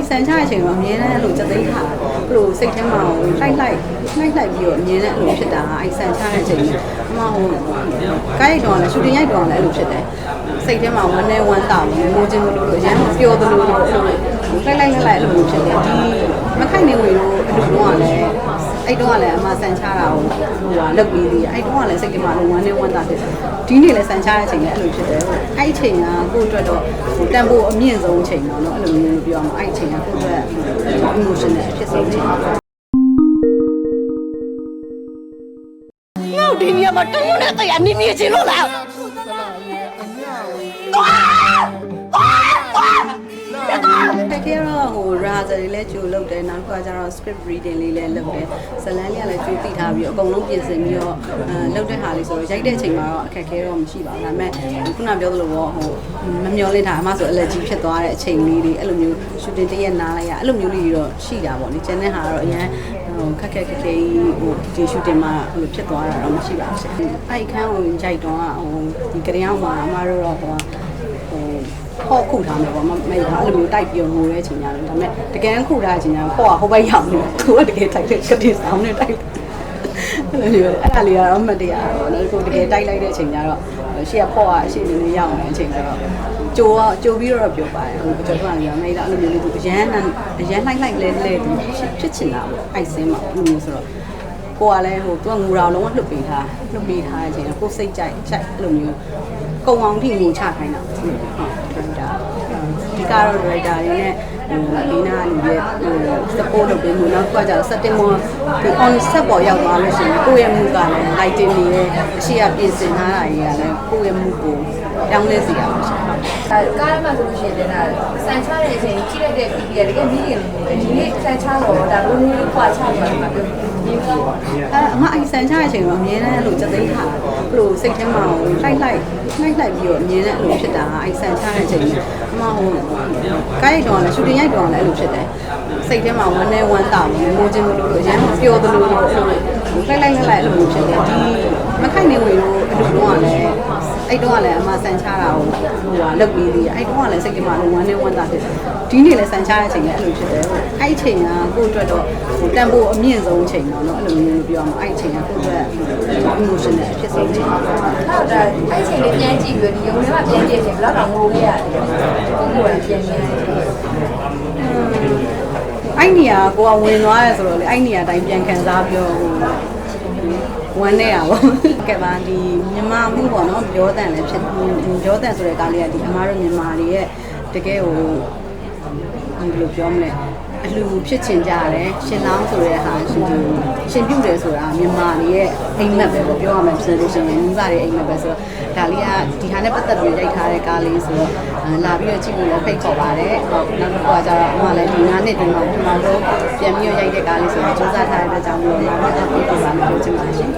အဲ့ဆန်ချတဲ့အချိန်မှာအမြဲတမ်းအဲ့လိုစက်သိမ်းထားဘလို့စိတ်ထဲမှာဟိုလိုက်လိုက်လိုက်လိုက်ပြီးတော့အမြဲတမ်းအဲ့လိုဖြစ်တာအဲ့ဆန်ချတဲ့အချိန်အမဟိုကိုက်တော့လည်းရှူတင်ရိုက်တော့လည်းအဲ့လိုဖြစ်တယ်စိတ်ထဲမှာဝမ်းနဲ့ဝမ်းသာလို့မိုးချင်းလို့လို့အရန်ပျော်သလိုလိုအဲ့လို လိုက်လိုက်လိုက်လိုက်အဲ့လိုမျိုးဖြစ်တယ်ဒီမခိုင်နေဝင်လို့အတူတော့လည်းအဲ့တော့လည်းအမဆန်ချတာကိုဟိုဟာလုပ်ပြီးသေးတယ်အဲ့တော့လည်းစိတ်ထဲမှာဝမ်းနဲ့ဝမ်းသာဖြစ်တယ်ဒီနေ့လည်းဆန်ချတဲ့အချိန်လည်းအဲ့လိုဖြစ်တယ်အဲ့အချိန်ကကိုယ့်အတွက်တော့ဟိုတန်ဖိုးအမြင့်ဆုံးအချိန်ပေါ့နော်အဲ့လိုမျိုးပြောအောင်အဲ့အချိန်ကကိုယ့်အတွက် emotional အဖြစ်ဆုံးအချိန်ငါ့ဒီနေရာမှာတရုံနဲ့တရားနေနေချင်လို့လား တကယ်တော့ဟို razer တွေလည်းကြိုလုပ်တယ်နောက်တစ်ခါကျတော့ script reading လေးလည်းလုပ်တယ်ဇလန်းလေးကလည်းကြိုသိထားပြီးအကုန်လုံးပြင်ဆင်ပြီးတော့အဲလုပ်တဲ့ဟာလေးဆိုတော့ရိုက်တဲ့အချိန်မှာတော့အခက်အခဲတော့မရှိပါဘူးဒါပေမဲ့ခုနပြောသလိုပေါ့ဟိုမမျောလင့်တာအမှဆို allergy ဖြစ်သွားတဲ့အချိန်လေးတွေအဲ့လိုမျိုး shooting တရက်နားလိုက်ရအဲ့လိုမျိုးလေးတွေတော့ရှိတာပေါ့လေကျန်တဲ့ဟာကတော့အရင်ဟိုခက်ခက်ခက်ခဲဟိုဒီ shooting မှာဟိုဖြစ်သွားတာတော့မရှိပါဘူးရှင်အဲ့ခန်းကိုရိုက်တော့ဟိုဒီကြရောင်းမှာအမတို့တော့ဟိုဟို ဟော့ခုထားမယ်ပေါ့မမေအဲ့လိုမျိုးတိုက်ပြီးငိုတဲ့အချိန်ညာလို့ဒါပေမဲ့တကယ်ခုထားတဲ့အချိန်ညာဟော့ကဟိုဘက်ရောက်နေသူကတကယ်တိုက်တဲ့ကတိဆောင်နဲ့တိုက်အဲ့လိုမျိုးအဲ့ဒါလေးကတော့မတရားတော့နော်ကိုတကယ်တိုက်လိုက်တဲ့အချိန်ညာတော့ရှေ့ကဟော့ကအရှိနေနေရောက်နေတဲ့အချိန်ကျတော့ကြိုးကြိုးပြီးတော့ပြောပါတယ်ဟိုကျွန်တော်ကလည်းမေးတော့အဲ့လိုမျိုးလေးသူအရန်အရန်လိုက်လိုက်လဲလဲသူဖြစ်ချင်တာပေါ့အိုက်စင်းမှာအဲ့လိုမျိုးဆိုတော့ ကိုကလည်းဟိုသူကငူတော်လုံးဝလှုပ်ပေးထားလှုပ်ပေးထားတဲ့အချိန်ကိုစိတ်ကြိုက်ကြိုက်အဲ့လိုမျိုးကုံအောင်ထိငူချခိုင်းတာဟုတ်ဟုတ်ဒါဒီကတော့ director တွေနဲ့ဟိုဒီနာလူရဲ့ဟို support လုပ်ပေးမှုနောက်ကကျတော့ setting မှာဒီ on set ပေါ်ရောက်သွားလို့ရှိရင်ကိုယ့်ရဲ့မှုကလည်း lighting တွေရဲ့အရှိအပြင်ဆင်ထားတာတွေကလည်းကိုယ့်ရဲ့မှုကိုပြောင်းလဲစေရပါရှင်အဲကားမှာဆိုလို့ရှိရင်လည်းဆန်ချတဲ့အချိန်ကြည့်လိုက်တဲ့ PPL တကယ်မြည်ရင်ဒီနေ့ဆန်ချတော့ဒါဘယ်လိုခွာချသွားမှာပြောဒီမှာ အဲအမအိုင်ဆန်ချတဲ့အချိန်မှာအမြဲတမ်းအဲ့လိုစက်သိမ်းထားဘလို့စိတ်ထဲမှာဟိုလိုက်လိုက်လိုက်လိုက်ပြီးတော့အမြဲတမ်းအဲ့လိုဖြစ်တာအိုင်ဆန်ချတဲ့အချိန်အမဟိုကိုက်တော့လည်းရှူတင်ရိုက်တော့လည်းအဲ့လိုဖြစ်တယ် စိတ်ထဲမှာဝမ်းနဲ့ဝမ်းသာလို့မိုးချင်းလို့လို့အရင်ပျော်သလိုလိုအဲ့လိုလိုက်လိုက်လိုက်လိုက်အဲ့လိုဖြစ်တယ်ဒီမခိုင်နေဝင်လို့အတူတော့လည်းအဲ့တော့လည်းအမဆန်ချတာကိုဟိုဟာလုပ်ပြီးသေးတယ်အဲ့တော့လည်းစိတ်ထဲမှာဝမ်းနဲ့ဝမ်းသာဖြစ်တယ်ဒီနေ့လည်းဆန်ချတဲ့အချိန်လည်းအဲ့လိုဖြစ်တယ်အဲ့အချိန်ကကိုယ့်အတွက်တော့ဟိုတန်ဖိုးအမြင့်ဆုံးအချိန်တော့နော်အဲ့လိုမျိုးပြောအောင်အဲ့အချိန်ကကိုယ့်အတွက် emotional အဖြစ်ဆုံးအချိန်ဟုတ်ဒါအဲ့ချိန်လေးပြန်ကြည့်ပြီးဒီရုံထဲမှာပြန်ကြည့်ချိန်ဘယ်တော့ငိုခဲ့ရတယ်ကိုကိုယ်ကပြန်နေတယ် အဲ့နေရာကိုကဝင်သွားရဲဆိုတော့လေအဲ့နေရာတိုင်းပြန်ခံစားပြီးတော့ဟိုဝမ်းနေရပါကဲပါဒီမြန်မာမှုပေါ့နော်ပြောတန်လည်းဖြစ်ပြောတန်ဆိုတဲ့ကားလေးကဒီအမားတို့မြန်မာတွေရဲ့တကယ်ဟိုဘယ်လိုပြောမလဲအလှဖြစ်ချင်ကြတယ်ရှင်လောင်းဆိုတဲ့ဟာရှင်ဒီရှင်ပြုတ်တယ်ဆိုတာမြန်မာတွေရဲ့အိမ်မက်ပဲပေါ့ပြောရမယ်ဖြစ်လို့ရှိရင်မိဘတွေအိမ်မက်ပဲဆိုတော့ဒါလေးကဒီဟာနဲ့ပတ်သက်ပြီးရိုက်ထားတဲ့ကားလေးဆိုတော့ လာပြီးတော့ကြည့်လို့လည်းဖိတ်ခေါ်ပါတယ်ဟုတ်နောက်တစ်ခုကကျတော့အမလည်းဒီ9နှစ်တွင်မှာကျွန်တော်တို့ပြန်ပြီးရိုက်တဲ့ကားလေးဆိုတော့စူးစမ်းထားတဲ့အတွက်ကြောင့်မလို့လာပြီးတော့ဖိတ်ခေါ်ပါမယ်ပြောချင်ပါရှင်